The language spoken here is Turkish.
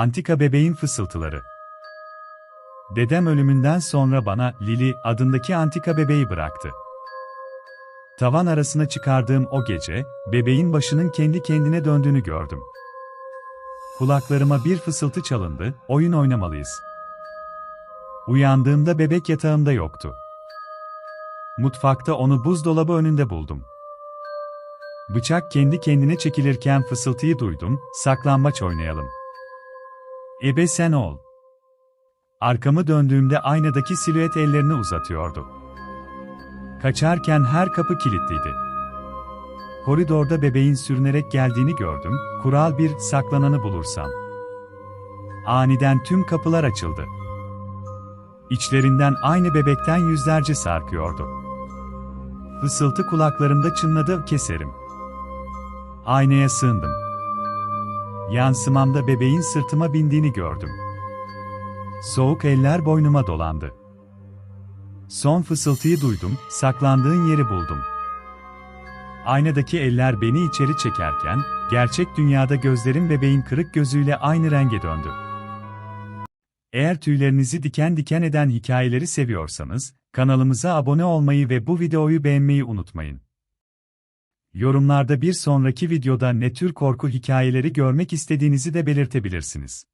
Antika bebeğin fısıltıları. Dedem ölümünden sonra bana Lili adındaki antika bebeği bıraktı. Tavan arasına çıkardığım o gece, bebeğin başının kendi kendine döndüğünü gördüm. Kulaklarıma bir fısıltı çalındı, oyun oynamalıyız. Uyandığımda bebek yatağımda yoktu. Mutfakta onu buzdolabı önünde buldum. Bıçak kendi kendine çekilirken fısıltıyı duydum, saklambaç oynayalım. Ebe sen ol. Arkamı döndüğümde aynadaki silüet ellerini uzatıyordu. Kaçarken her kapı kilitliydi. Koridorda bebeğin sürünerek geldiğini gördüm, kural bir, saklananı bulursam. Aniden tüm kapılar açıldı. İçlerinden aynı bebekten yüzlerce sarkıyordu. Fısıltı kulaklarımda çınladı, keserim. Aynaya sığındım. Yansımamda bebeğin sırtıma bindiğini gördüm. Soğuk eller boynuma dolandı. Son fısıltıyı duydum, saklandığın yeri buldum. Aynadaki eller beni içeri çekerken, gerçek dünyada gözlerim bebeğin kırık gözüyle aynı renge döndü. Eğer tüylerinizi diken diken eden hikayeleri seviyorsanız, kanalımıza abone olmayı ve bu videoyu beğenmeyi unutmayın. Yorumlarda bir sonraki videoda ne tür korku hikayeleri görmek istediğinizi de belirtebilirsiniz.